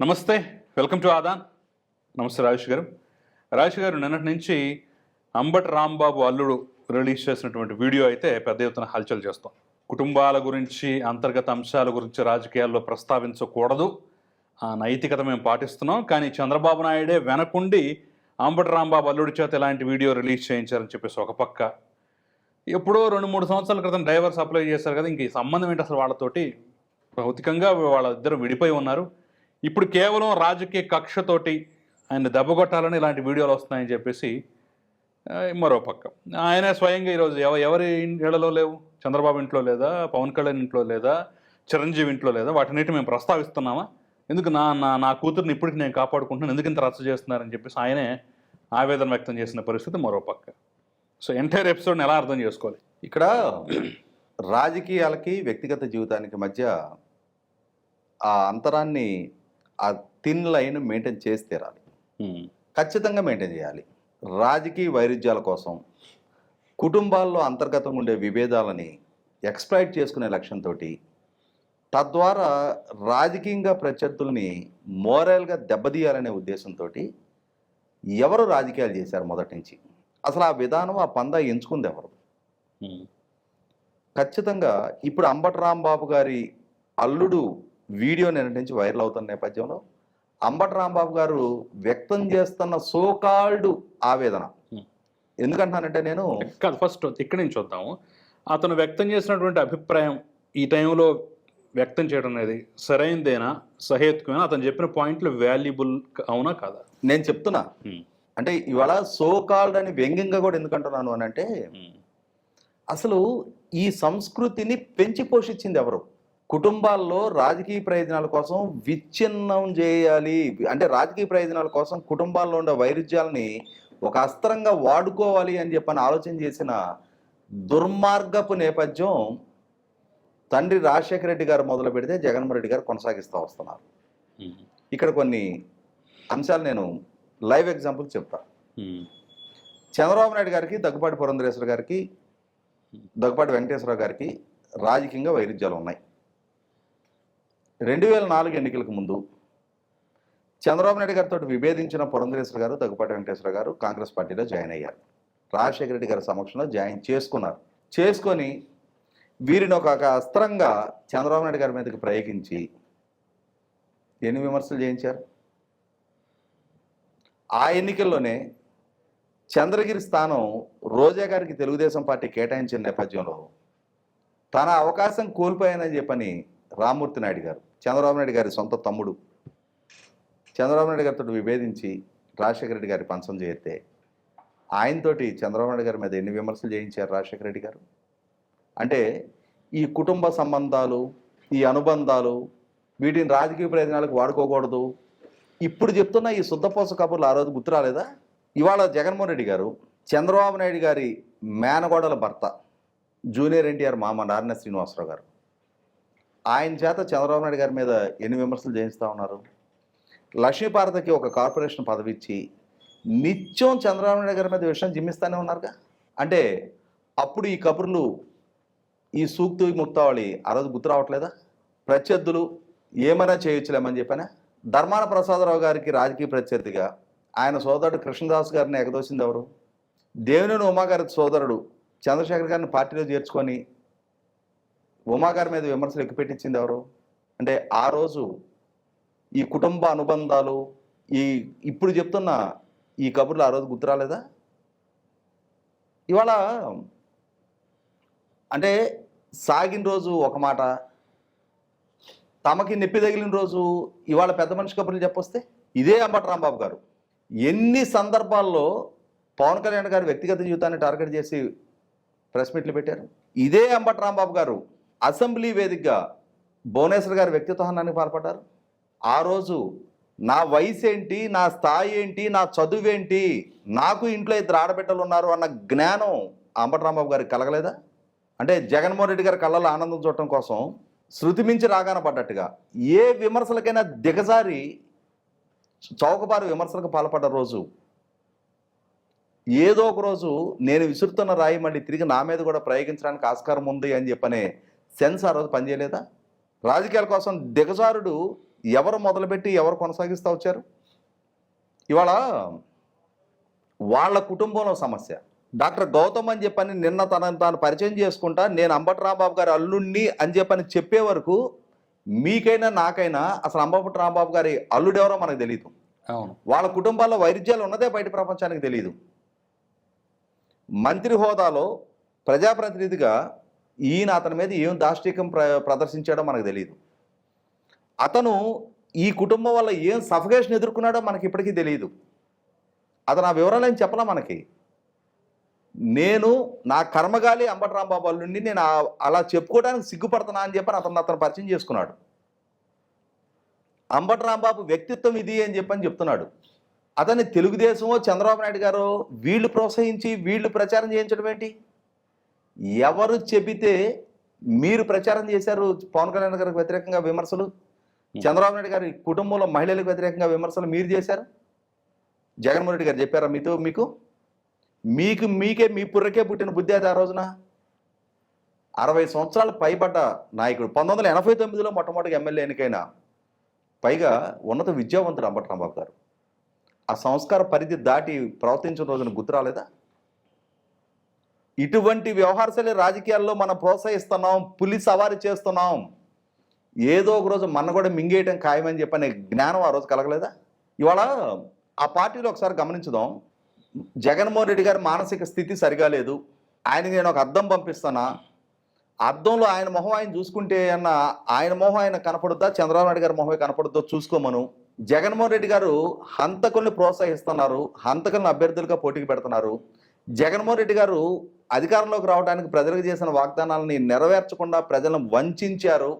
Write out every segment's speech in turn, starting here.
నమస్తే welcome to Aadan. నమస్తే రాజేష్ గారు. రాజేష్ గారు నిన్నటి నుంచి అంబట్ రాంబాబు అల్లుడు రిలీజ్ చేసినటువంటి వీడియో అయితే పెద్ద ఎత్తున హల్చల్ చేస్తాం. కుటుంబాల గురించి అంతర్గత అంశాల గురించి రాజకీయాల్లో ప్రస్తావించకూడదు. ఆ నైతికత మేము పాటిస్తున్నాం. కానీ చంద్రబాబు నాయుడే వెనకుండి అంబటి రాంబాబు అల్లుడి చేత ఇలాంటి వీడియో రిలీజ్ చేయించారని చెప్పేసి ఒక పక్క. ఎప్పుడో రెండు మూడు సంవత్సరాల క్రితం డ్రైవర్స్ అప్లై చేశారు కదా ఇంక ఈ సంబంధం ఏంటి అసలు వాళ్ళతోటి? భౌతికంగా వాళ్ళిద్దరు విడిపోయి ఉన్నారు. ఇప్పుడు కేవలం రాజకీయ కక్షతోటి ఆయన దెబ్బగొట్టాలని ఇలాంటి వీడియోలు వస్తున్నాయని చెప్పేసి మరో పక్క. ఆయన స్వయంగా ఈరోజు ఎవ ఎవరి ఇళ్ళలో లేవు? చంద్రబాబు ఇంట్లో లేదా? పవన్ కళ్యాణ్ ఇంట్లో లేదా? చిరంజీవి ఇంట్లో లేదా? వాటినిటి మేము ప్రస్తావిస్తున్నామా? ఎందుకు నా నా నా కూతుర్ని ఇప్పటికి నేను కాపాడుకుంటున్నాను? ఎందుకు ఇంత రచ్చ చేస్తున్నారని చెప్పేసి ఆయనే ఆవేదన వ్యక్తం చేసిన పరిస్థితి మరో పక్క. సో ఎంటైర్ ఎపిసోడ్ని ఎలా అర్థం చేసుకోవాలి? ఇక్కడ రాజకీయాలకి వ్యక్తిగత జీవితానికి మధ్య ఆ అంతరాన్ని ఆ థిన్ లైన్ మెయింటైన్ చేసి తీరాలి. ఖచ్చితంగా మెయింటైన్ చేయాలి. రాజకీయ వైరుధ్యాల కోసం కుటుంబాల్లో అంతర్గతంగా ఉండే విభేదాలని ఎక్స్ప్లాయిట్ చేసుకునే లక్ష్యంతో తద్వారా రాజకీయంగా ప్రత్యర్థుల్ని మోరల్గా దెబ్బతీయాలనే ఉద్దేశంతో ఎవరు రాజకీయాలు చేశారు మొదటి నుంచి? అసలు ఆ విధానం ఆ పందా ఎంచుకుంది ఎవరు? ఖచ్చితంగా ఇప్పుడు అంబటి రాంబాబు గారి అల్లుడు వీడియో నిన్నటి నుంచి వైరల్ అవుతున్న నేపథ్యంలో అంబటి రాంబాబు గారు వ్యక్తం చేస్తున్న సోకాల్డ్ ఆవేదన. ఎందుకంటానంటే నేను కాదు ఫస్ట్ ఇక్కడి నుంచి చూద్దాము. అతను వ్యక్తం చేసినటువంటి అభిప్రాయం ఈ టైంలో వ్యక్తం చేయడం అనేది సరైనదేనా సహేతుకమేనా? అతను చెప్పిన పాయింట్లు వాల్యుబుల్ అవునా కాదా? నేను చెప్తున్నా. అంటే ఇవాళ సోకాల్డ్ అని వ్యంగ్యంగా కూడా ఎందుకంటున్నాను అని అంటే అసలు ఈ సంస్కృతిని పెంచి పోషించింది ఎవరు? కుటుంబాల్లో రాజకీయ ప్రయోజనాల కోసం విచ్ఛిన్నం చేయాలి. అంటే రాజకీయ ప్రయోజనాల కోసం కుటుంబాల్లో ఉండే వైరుధ్యాలని ఒక అస్త్రంగా వాడుకోవాలి అని చెప్పని ఆలోచన చేసిన దుర్మార్గపు నేపథ్యం తండ్రి రాజశేఖర రెడ్డి గారు మొదలు పెడితే జగన్మోహన్ రెడ్డి గారు కొనసాగిస్తూ వస్తున్నారు. ఇక్కడ కొన్ని అంశాలు నేను లైవ్ ఎగ్జాంపుల్ చెప్తా. చంద్రబాబు నాయుడు గారికి దగ్గుపాటి పురంధరేశ్వర గారికి దగ్గుపాటి వెంకటేశ్వరరావు గారికి రాజకీయంగా వైరుధ్యాలు ఉన్నాయి. రెండు వేల నాలుగు ఎన్నికలకు ముందు చంద్రబాబు నాయుడు గారితో విభేదించిన పురంధరేశ్వర గారు దగ్గుపాటి వెంకటేశ్వర గారు కాంగ్రెస్ పార్టీలో జాయిన్ అయ్యారు. రాజశేఖర రెడ్డి గారి సమక్షంలో జాయిన్ చేసుకున్నారు. చేసుకొని వీరిని ఒక అస్త్రంగా చంద్రబాబు నాయుడు గారి మీదకి ప్రయోగించి ఎన్ని విమర్శలు చేయించారు? ఆ ఎన్నికల్లోనే చంద్రగిరి స్థానం రోజా గారికి తెలుగుదేశం పార్టీ కేటాయించిన నేపథ్యంలో తన అవకాశం కోల్పోయానని చెప్పని రామ్మూర్తి నాయుడు గారు చంద్రబాబు నాయుడు గారి సొంత తమ్ముడు. చంద్రబాబు నాయుడు గారితో విభేదించి రాజశేఖర రెడ్డి గారి పంచం చేస్తే ఆయనతోటి చంద్రబాబు నాయుడు గారి మీద ఎన్ని విమర్శలు చేయించారు రాజశేఖర రెడ్డి గారు? అంటే ఈ కుటుంబ సంబంధాలు ఈ అనుబంధాలు వీటిని రాజకీయ ప్రయోజనాలకు వాడుకోకూడదు. ఇప్పుడు చెప్తున్న ఈ శుద్ధపోస కబుర్లు ఆ రోజు గుర్తు రాలేదా? ఇవాళ జగన్మోహన్ రెడ్డి గారు చంద్రబాబు నాయుడు గారి మేనగోడల భర్త జూనియర్ ఎన్టీఆర్ మామ నారాయణ శ్రీనివాసరావు గారు. ఆయన చేత చంద్రబాబు నాయుడు గారి మీద ఎన్ని విమర్శలు చేయిస్తూ ఉన్నారు? లక్ష్మీపార్వతికి ఒక కార్పొరేషన్ పదవి ఇచ్చి నిత్యం చంద్రబాబు నాయుడు గారి మీద విషయం జిమ్మిస్తూనే ఉన్నారుగా? అంటే అప్పుడు ఈ కబుర్లు ఈ సూక్తు ముక్తావళి ఆ రోజు గుర్తు రావట్లేదా? ప్రత్యర్థులు ఏమైనా చేయొచ్చులేమని చెప్పానా? ధర్మాన ప్రసాదరావు గారికి రాజకీయ ప్రత్యర్థిగా ఆయన సోదరుడు కృష్ణదాస్ గారిని ఎగదోసింది ఎవరు? దేవినేని ఉమా గారి సోదరుడు చంద్రశేఖర్ గారిని పార్టీలో చేర్చుకొని ఉమా గారి మీద విమర్శలు ఎక్కుపెట్టించింది ఎవరు? అంటే ఆ రోజు ఈ కుటుంబ అనుబంధాలు ఈ ఇప్పుడు చెప్తున్న ఈ కబుర్లు ఆ రోజు గుర్తు రాలేదా? ఇవాళ అంటే సాగిన రోజు ఒక మాట తమకి నొప్పి తగిలిన రోజు ఇవాళ పెద్ద మనిషి కబుర్లు చెప్పొస్తే? ఇదే అంబట రాంబాబు గారు. ఎన్ని సందర్భాల్లో పవన్ కళ్యాణ్ గారు వ్యక్తిగత జీవితాన్ని టార్గెట్ చేసి ప్రెస్ మీట్లు పెట్టారు? ఇదే అంబట రాంబాబు గారు. అసెంబ్లీ వేదికగా భువనేశ్వర్ గారి వ్యక్తిత్వానికి పాల్పడ్డారు. ఆ రోజు నా వయసు ఏంటి నా స్థాయి ఏంటి నా చదువు ఏంటి నాకు ఇంట్లో ఇద్దరు ఆడబిడ్డలు ఉన్నారు అన్న జ్ఞానం అంబటరాంబాబు గారికి కలగలేదా? అంటే జగన్మోహన్ రెడ్డి గారి కళ్ళలో ఆనందం చూడటం కోసం శృతి మించి రాగాన పడ్డట్టుగా ఏ విమర్శలకైనా దిగజారి చౌకబారు విమర్శలకు పాల్పడ్డ రోజు. ఏదో ఒక రోజు నేను విసురుతున్న రాయి మళ్ళీ తిరిగి నా మీద కూడా ప్రయోగించడానికి ఆస్కారం ఉంది అని చెప్పనే సెన్స్ ఆ రోజు పనిచేయలేదా? రాజకీయాల కోసం దిగజారుడు ఎవరు మొదలుపెట్టి ఎవరు కొనసాగిస్తూ వచ్చారు? ఇవాళ వాళ్ళ కుటుంబంలో సమస్య. డాక్టర్ గౌతమ్ అని చెప్పని నిన్న తనను తాను పరిచయం చేసుకుంటా నేను అంబటి రాంబాబు గారి అల్లుడిని అని చెప్పని చెప్పే వరకు మీకైనా నాకైనా అసలు అంబటి రాంబాబు గారి అల్లుడెవరో మనకు తెలియదు అవును. వాళ్ళ కుటుంబాల్లో వైరుధ్యాలు ఉన్నదే బయట ప్రపంచానికి తెలియదు మంత్రి హోదాలో ప్రజాప్రతినిధిగా ఈయన అతని మీద ఏం దాష్టికం ప్ర ప్రదర్శించాడో మనకు తెలియదు అతను ఈ కుటుంబం వల్ల ఏం సఫకేషన్ ఎదుర్కొన్నాడో మనకి ఇప్పటికీ తెలియదు అతను ఆ వివరాలు ఏం చెప్పలా మనకి? నేను నా కర్మగాలి అంబటరాంబాబు రాంబాబు నేను అలా చెప్పుకోవడానికి సిగ్గుపడుతున్నా అని చెప్పని అతను అతను పరిచయం చేసుకున్నాడు. అంబటరాంబాబు వ్యక్తిత్వం ఇది అని చెప్పని చెప్తున్నాడు. అతన్ని తెలుగుదేశమో చంద్రబాబు నాయుడు గారు వీళ్ళు ప్రోత్సహించి వీళ్ళు ప్రచారం చేయించడం ఏంటి? ఎవరు చెబితే మీరు ప్రచారం చేశారు పవన్ కళ్యాణ్ గారికి వ్యతిరేకంగా విమర్శలు? చంద్రబాబు నాయుడు గారి కుటుంబంలో మహిళలకు వ్యతిరేకంగా విమర్శలు మీరు చేశారు? జగన్మోహన్ రెడ్డి గారు చెప్పారా మీతో మీకు? మీకు మీకే మీ పుర్రకే పుట్టిన బుద్ధి అది ఆ రోజున? అరవై సంవత్సరాలు పైబడ్డ నాయకుడు పంతొమ్మిది వందల ఎనభై తొమ్మిదిలో మొట్టమొదటి ఎమ్మెల్యే ఎన్నికైన పైగా ఉన్నత విద్యావంతుడు అంబటి రాంబాబు గారు. ఆ సంస్కార పరిధి దాటి ప్రవర్తించిన రోజున గుర్తు రాలేదా? ఇటువంటి వ్యవహారశైలి రాజకీయాల్లో మనం ప్రోత్సహిస్తున్నాం పులి సవారీ చేస్తున్నాం. ఏదో ఒక రోజు మన కూడా మింగేయటం ఖాయమని చెప్పనే జ్ఞానం ఆ రోజు కలగలేదా? ఇవాళ ఆ పార్టీలో ఒకసారి గమనించుదాం. జగన్మోహన్ రెడ్డి గారి మానసిక స్థితి సరిగా లేదు. ఆయనకి నేను ఒక అద్దం పంపిస్తానా? అద్దంలో ఆయన మొహం ఆయన చూసుకుంటే అన్న ఆయన మొహం ఆయన కనపడుద్దా? చంద్రబాబు నాయుడు గారి మొహమే కనపడుద్దో చూసుకోమను. జగన్మోహన్ రెడ్డి గారు హంతకుల్ని ప్రోత్సహిస్తున్నారు హంతకుల్ని అభ్యర్థులుగా పోటీకి పెడుతున్నారు. జగన్మోహన్ రెడ్డి గారు అధికారంలోకి రావడానికి ప్రజలకు చేసిన వాగ్దానాలని నెరవేర్చకుండా ప్రజలను వంచారు.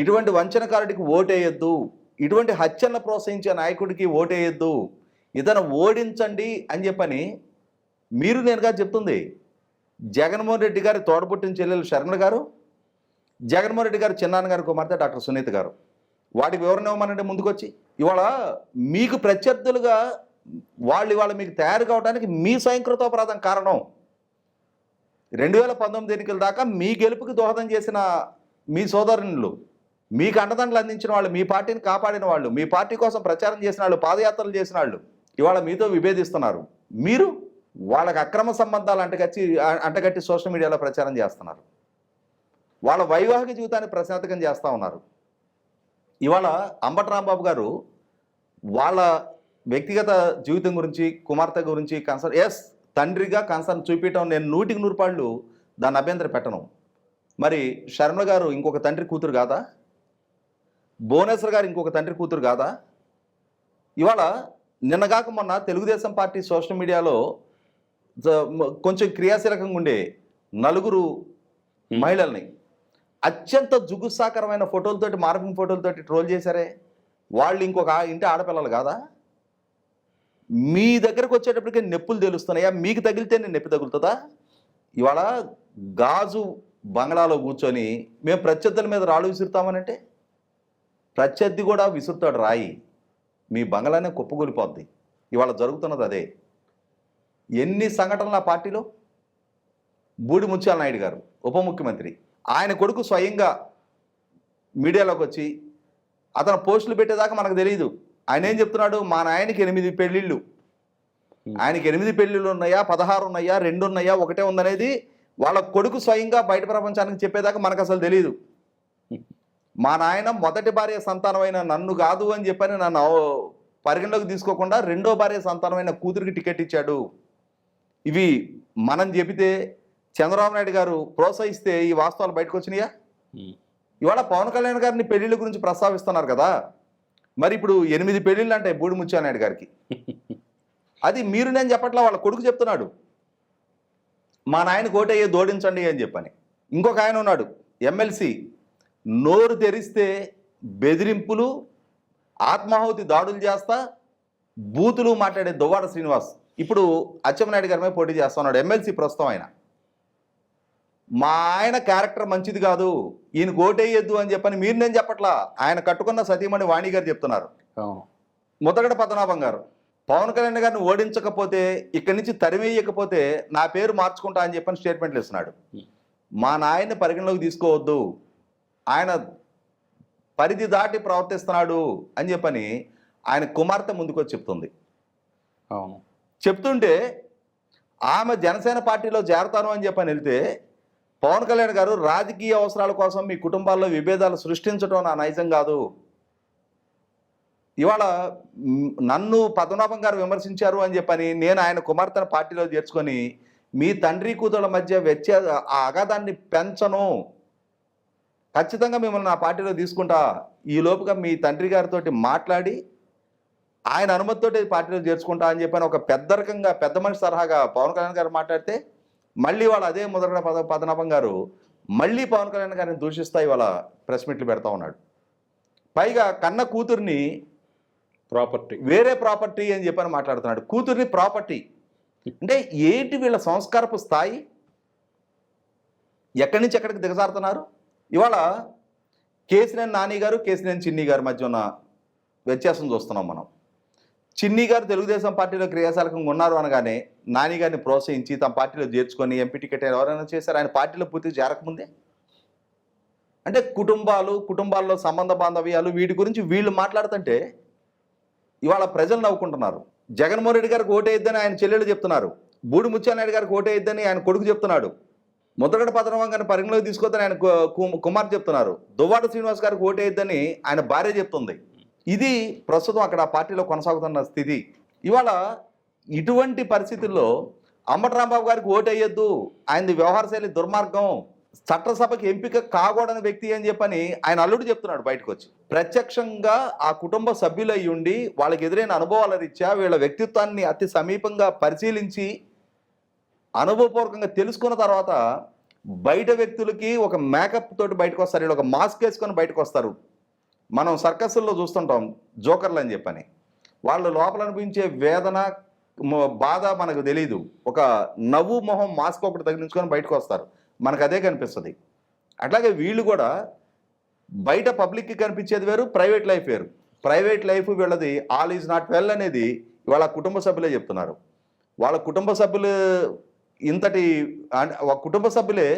ఇటువంటి వంచనకారుడికి ఓటేయొద్దు. ఇటువంటి హత్యలను ప్రోత్సహించే నాయకుడికి ఓటేయొద్దు. ఇతను ఓడించండి అని చెప్పని మీరు నేనుగా చెప్తుంది. జగన్మోహన్ రెడ్డి గారి తోడబుట్టిన చెల్లెలు శరణ్ గారు జగన్మోహన్ రెడ్డి గారు చిన్నాన్న గారి కుమార్తె డాక్టర్ సునీత గారు. వాటికి వివరణ ఇవ్వమనంటే ముందుకొచ్చి ఇవాళ మీకు ప్రత్యర్థులుగా వాళ్ళు ఇవాళ మీకు తయారు కావడానికి మీ స్వయంకృతోపరాధం కారణం. రెండు వేల పంతొమ్మిది ఎన్నికల దాకా మీ గెలుపుకి దోహదం చేసిన మీ సోదరులు మీకు అండదండలు అందించిన వాళ్ళు మీ పార్టీని కాపాడిన వాళ్ళు మీ పార్టీ కోసం ప్రచారం చేసిన వాళ్ళు పాదయాత్రలు చేసిన వాళ్ళు ఇవాళ మీతో విభేదిస్తున్నారు. మీరు వాళ్ళకి అక్రమ సంబంధాలు అంటగచ్చి అంటగట్టి సోషల్ మీడియాలో ప్రచారం చేస్తున్నారు. వాళ్ళ వైవాహిక జీవితాన్ని ప్రశాంతకం చేస్తూ ఉన్నారు. ఇవాళ అంబటి రాంబాబు గారు వాళ్ళ వ్యక్తిగత జీవితం గురించి కుమార్తె గురించి కన్సర్న్ ఎస్ తండ్రిగా కన్సర్న్ చూపించడం నేను నూటికి నూరు పాళ్ళు దాన్ని అభ్యంతరం పెట్టను. మరి శర్మ గారు ఇంకొక తండ్రి కూతురు కాదా? భువనేశ్వర్ గారు ఇంకొక తండ్రి కూతురు కాదా? ఇవాళ నిన్నగాక మొన్న తెలుగుదేశం పార్టీ సోషల్ మీడియాలో కొంచెం క్రియాశీలకంగా ఉండే నలుగురు మహిళల్ని అత్యంత జుగుత్సాకరమైన ఫోటోలతోటి మార్పింగ్ ఫోటోలతోటి ట్రోల్ చేశారే. వాళ్ళు ఇంకొక ఇంటి ఆడపిల్లలు కాదా? మీ దగ్గరకు వచ్చేటప్పటికి నొప్పులు తెలుస్తున్నాయా? మీకు తగిలితే నేను నొప్పి తగులుతుందా? ఇవాళ గాజు బంగ్లాలో కూర్చొని మేము ప్రత్యర్థుల మీద రాళ్ళు విసురుతామనంటే? ప్రత్యర్థి కూడా విసురుతాడు రాయి. మీ బంగ్లానే కుప్పగూలిపోద్ది ఇవాళ జరుగుతున్నది అదే. ఎన్ని సంఘటనలు ఆ పార్టీలో? బూడి ముత్యాల నాయుడు గారు ఉప ముఖ్యమంత్రి. ఆయన కొడుకు స్వయంగా మీడియాలోకి వచ్చి అతను పోస్టులు పెట్టేదాకా మనకు తెలియదు ఆయన ఏం చెప్తున్నాడు? మా నాయనకి ఎనిమిది పెళ్ళిళ్ళు. ఆయనకి ఎనిమిది పెళ్ళిళ్ళు ఉన్నాయా? పదహారు ఉన్నాయా? రెండు ఉన్నాయా? ఒకటే ఉందనేది వాళ్ళ కొడుకు స్వయంగా బయట ప్రపంచానికి చెప్పేదాకా మనకు అసలు తెలియదు మా నాయన మొదటి భార్య సంతానమైన నన్ను కాదు అని చెప్పని నన్ను పరిగణలోకి తీసుకోకుండా రెండో భార్య సంతానమైన కూతురికి టికెట్ ఇచ్చాడు. ఇవి మనం చెబితే చంద్రబాబు నాయుడు గారు ప్రోత్సహిస్తే ఈ వాస్తవాలు బయటకు వచ్చినాయా? ఇవాళ పవన్ కళ్యాణ్ గారిని పెళ్ళిళ్ళ గురించి ప్రస్తావిస్తున్నారు కదా? మరి ఇప్పుడు ఎనిమిది పెళ్ళిళ్ళు అంటే బూడి ముచ్చానాయుడు గారికి. అది మీరు నేను చెప్పట్లా వాళ్ళ కొడుకు చెప్తున్నాడు. మా నాయన కోటయ్యే దోడించండి అని చెప్పని. ఇంకొక ఆయన ఉన్నాడు ఎమ్మెల్సీ. నోరు తెరిస్తే బెదిరింపులు ఆత్మాహుతి దాడులు చేస్తా బూతులు మాట్లాడే దువ్వాడ శ్రీనివాస్. ఇప్పుడు అచ్చెన్నాయుడు గారి మీద పోటీ చేస్తున్నాడు ఎమ్మెల్సీ ప్రస్తుతం ఆయన. మా ఆయన క్యారెక్టర్ మంచిది కాదు. ఈయన ఓటేయద్దు అని చెప్పని మీరు నేను చెప్పట్లా. ఆయన కట్టుకున్న సతీమణి వాణి గారు చెప్తున్నారు. ముద్దగడ పద్మనాభం గారు పవన్ కళ్యాణ్ గారిని ఓడించకపోతే ఇక్కడి నుంచి తరిమేయకపోతే నా పేరు మార్చుకుంటా అని చెప్పని స్టేట్మెంట్లు ఇస్తున్నాడు. మా నాయన్ని పరిగణలోకి తీసుకోవద్దు. ఆయన పరిధి దాటి ప్రవర్తిస్తున్నాడు అని చెప్పని ఆయన కుమార్తె ముందుకొచ్చి చెప్తుంది. చెప్తుంటే ఆమె జనసేన పార్టీలో చేరతాను అని చెప్పని వెళ్తే పవన్ కళ్యాణ్ గారు రాజకీయ అవసరాల కోసం మీ కుటుంబాల్లో విభేదాలు సృష్టించడం నా నైజం కాదు. ఇవాళ నన్ను పద్మనాభం గారు విమర్శించారు అని చెప్పని నేను ఆయన కుమార్తెను పార్టీలో చేర్చుకొని మీ తండ్రి కూతుళ్ళ మధ్య వ్యత్యా ఆ అగాధాన్ని పెంచను. ఖచ్చితంగా మిమ్మల్ని నా పార్టీలో తీసుకుంటా. ఈ లోపుగా మీ తండ్రి గారితో మాట్లాడి ఆయన అనుమతితోటి పార్టీలో చేర్చుకుంటా అని చెప్పని ఒక పెద్ద రకంగా పెద్ద మనిషి తరహాగా పవన్ కళ్యాణ్ గారు మాట్లాడితే మళ్ళీ వాళ్ళు అదే మొదట పద పదనాభం గారు మళ్ళీ పవన్ కళ్యాణ్ గారిని దూషిస్తా ఇవాళ ప్రెస్ మీట్లు పెడతా ఉన్నాడు. పైగా కన్న కూతుర్ని ప్రాపర్టీ వేరే ప్రాపర్టీ అని చెప్పని మాట్లాడుతున్నాడు. కూతుర్ని ప్రాపర్టీ అంటే ఏంటి వీళ్ళ సంస్కారపు స్థాయి? ఎక్కడి నుంచి ఎక్కడికి దిగజారుతున్నారు? ఇవాళ కేసినేని నాని గారు కేసినేని చిన్ని గారి మధ్య ఉన్న వ్యత్యాసం చూస్తున్నాం మనం. చిన్ని గారు తెలుగుదేశం పార్టీలో క్రియాశాలకంగా ఉన్నారు అనగానే నాని గారిని ప్రోత్సహించి తమ పార్టీలో చేర్చుకొని ఎంపీ టికెట్ ఎవరైనా చేశారు? ఆయన పార్టీలో పూర్తి చేరకముందే అంటే కుటుంబాలు కుటుంబాల్లో సంబంధ బాంధవ్యాలు వీటి గురించి వీళ్ళు మాట్లాడుతుంటే ఇవాళ ప్రజలు నవ్వుకుంటున్నారు. జగన్మోహన్ రెడ్డి గారికి ఓటేద్దని ఆయన చెల్లెళ్ళు చెప్తున్నారు. బూడి ముత్యాలనాయుడు గారికి ఓటేద్దని ఆయన కొడుకు చెప్తున్నాడు. ముద్రగడ పద్మనాభం గారిని పరిగణలోకి తీసుకొద్దని ఆయన కుమార్ చెప్తున్నారు. దువ్వాడ శ్రీనివాస్ గారికి ఓటేయద్దని ఆయన భార్య చెప్తుంది. ఇది ప్రస్తుతం అక్కడ పార్టీలో కొనసాగుతున్న స్థితి. ఇవాళ ఇటువంటి పరిస్థితుల్లో అంబటి రాంబాబు గారికి ఓటేయొద్దు. ఆయనది వ్యవహారశైలి దుర్మార్గం. చట్టసభకి ఎంపిక కాకూడని వ్యక్తి అని చెప్పని ఆయన అల్లుడు చెప్తున్నాడు బయటకు వచ్చి ప్రత్యక్షంగా ఆ కుటుంబ సభ్యులై ఉండి వాళ్ళకి ఎదురైన అనుభవాల రీత్యా వీళ్ళ వ్యక్తిత్వాన్ని అతి సమీపంగా పరిశీలించి అనుభవపూర్వకంగా తెలుసుకున్న తర్వాత బయట వ్యక్తులకి ఒక మేకప్ తోటి బయటకు వస్తారు వీళ్ళు ఒక మాస్క్ వేసుకొని బయటకు వస్తారు మనం సర్కస్ల్లో చూస్తుంటాం జోకర్లు అని చెప్పని. వాళ్ళు లోపల అనిపించే వేదన బాధ మనకు తెలియదు ఒక నవ్వు మొహం మాస్క్ ఒకటి తగిలించుకొని బయటకు వస్తారు మనకు అదే కనిపిస్తుంది. అట్లాగే వీళ్ళు కూడా బయట పబ్లిక్కి కనిపించేది వేరు ప్రైవేట్ లైఫ్ వేరు. ప్రైవేట్ లైఫ్ వీళ్ళది ఆల్ ఈజ్ నాట్ వెల్ అనేది వాళ్ళ కుటుంబ సభ్యులే చెప్తున్నారు. వాళ్ళ కుటుంబ సభ్యులు ఇంతటి ఒక కుటుంబ సభ్యులే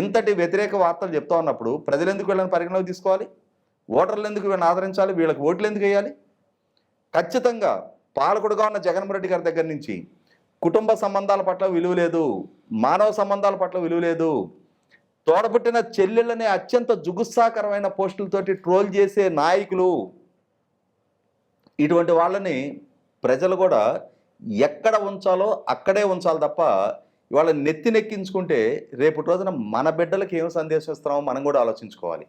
ఇంతటి వ్యతిరేక వార్తలు చెప్తా ఉన్నప్పుడు ప్రజలు ఎందుకు వెళ్ళని పరిగణలోకి తీసుకోవాలి? ఓటర్లు ఎందుకు వీళ్ళని ఆదరించాలి? వీళ్ళకి ఓట్లు ఎందుకు వేయాలి? ఖచ్చితంగా పాలకుడుగా ఉన్న జగన్మోహన్ రెడ్డి గారి దగ్గర నుంచి కుటుంబ సంబంధాల పట్ల విలువ లేదు మానవ సంబంధాల పట్ల విలువ లేదు. తోడబుట్టిన చెల్లెళ్ళనే అత్యంత జుగుత్సాకరమైన పోస్టులతోటి ట్రోల్ చేసే నాయకులు. ఇటువంటి వాళ్ళని ప్రజలు కూడా ఎక్కడ ఉంచాలో అక్కడే ఉంచాలి తప్ప ఇవాళ నెత్తి నెక్కించుకుంటే రేపటి రోజున మన బిడ్డలకి ఏం సందేశం ఇస్తున్నామో మనం కూడా ఆలోచించుకోవాలి.